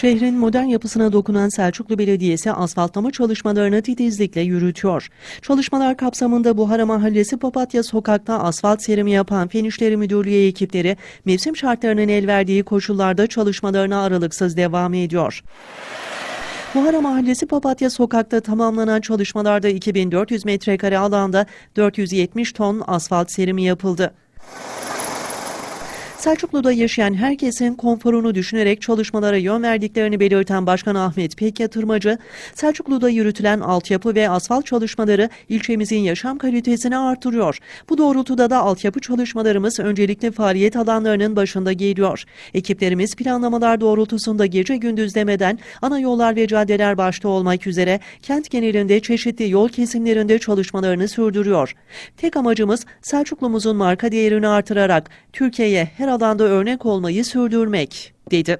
Şehrin modern yapısına dokunan Selçuklu Belediyesi asfaltlama çalışmalarını titizlikle yürütüyor. Çalışmalar kapsamında Buhara Mahallesi Papatya Sokak'ta asfalt serimi yapan Fen İşleri Müdürlüğü ekipleri mevsim şartlarının el verdiği koşullarda çalışmalarına aralıksız devam ediyor. Buhara Mahallesi Papatya Sokak'ta tamamlanan çalışmalarda 2400 metrekare alanda 470 ton asfalt serimi yapıldı. Selçuklu'da yaşayan herkesin konforunu düşünerek çalışmalara yön verdiklerini belirten Başkan Ahmet Pek Yatırmacı, Selçuklu'da yürütülen altyapı ve asfalt çalışmaları ilçemizin yaşam kalitesini artırıyor. Bu doğrultuda da altyapı çalışmalarımız öncelikli faaliyet alanlarının başında geliyor. Ekiplerimiz planlamalar doğrultusunda gece gündüz demeden ana yollar ve caddeler başta olmak üzere kent genelinde çeşitli yol kesimlerinde çalışmalarını sürdürüyor. Tek amacımız Selçuklumuzun marka değerini artırarak Türkiye'ye her alanda örnek olmayı sürdürmek, dedi.